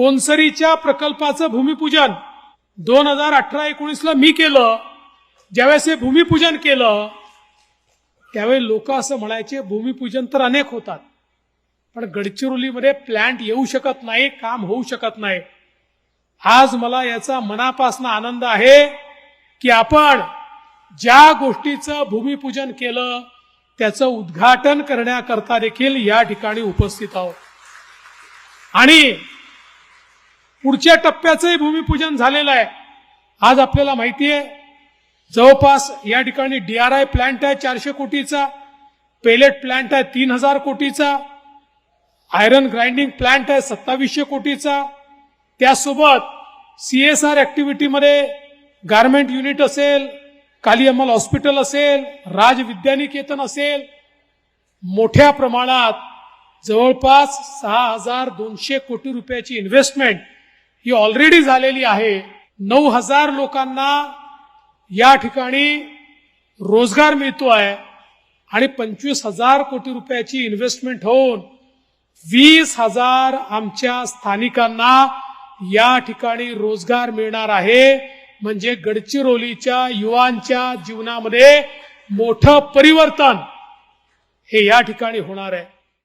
कोनसरीच्या प्रकल्पाचं भूमिपूजन. दोन हजार अठरा एकोणीसला मी केलं. ज्यावेळेस हे भूमिपूजन केलं त्यावेळी लोक असं म्हणायचे भूमिपूजन तर अनेक होतात पण गडचिरोलीमध्ये प्लॅन्ट येऊ शकत नाही काम होऊ शकत नाही. आज मला याचा मनापासून आनंद आहे की आपण ज्या गोष्टीचं भूमिपूजन केलं त्याचं उद्घाटन करण्याकरता देखील या ठिकाणी उपस्थित आहोत. आणि पुढच्या टप्प्याचंही भूमिपूजन झालेलं आहे. आज आपल्याला माहिती आहे जवळपास या ठिकाणी डीआरआय प्लांट आहे चारशे कोटीचा पेलेट प्लांट आहे तीन हजार कोटीचा आयरन ग्राइंडिंग प्लांट आहे सत्तावीसशे कोटीचा. त्यासोबत सीएसआर ऍक्टिव्हिटीमध्ये गारमेंट युनिट असेल काली अमल हॉस्पिटल असेल राज विद्यानिकेतन असेल मोठ्या प्रमाणात जवळपास सहा हजार दोनशे कोटी रुपयाची इन्व्हेस्टमेंट ही ऑलरेडी झालेली आहे. नऊ हजार लोकांना या ठिकाणी रोजगार मिळतो आहे आणि पंचवीस हजार कोटी रुपयाची इन्व्हेस्टमेंट होऊन वीस हजार आमच्या स्थानिकांना या ठिकाणी रोजगार मिळणार आहे. म्हणजे गडचिरोलीच्या युवांच्या जीवनामध्ये मोठं परिवर्तन हे या ठिकाणी होणार आहे.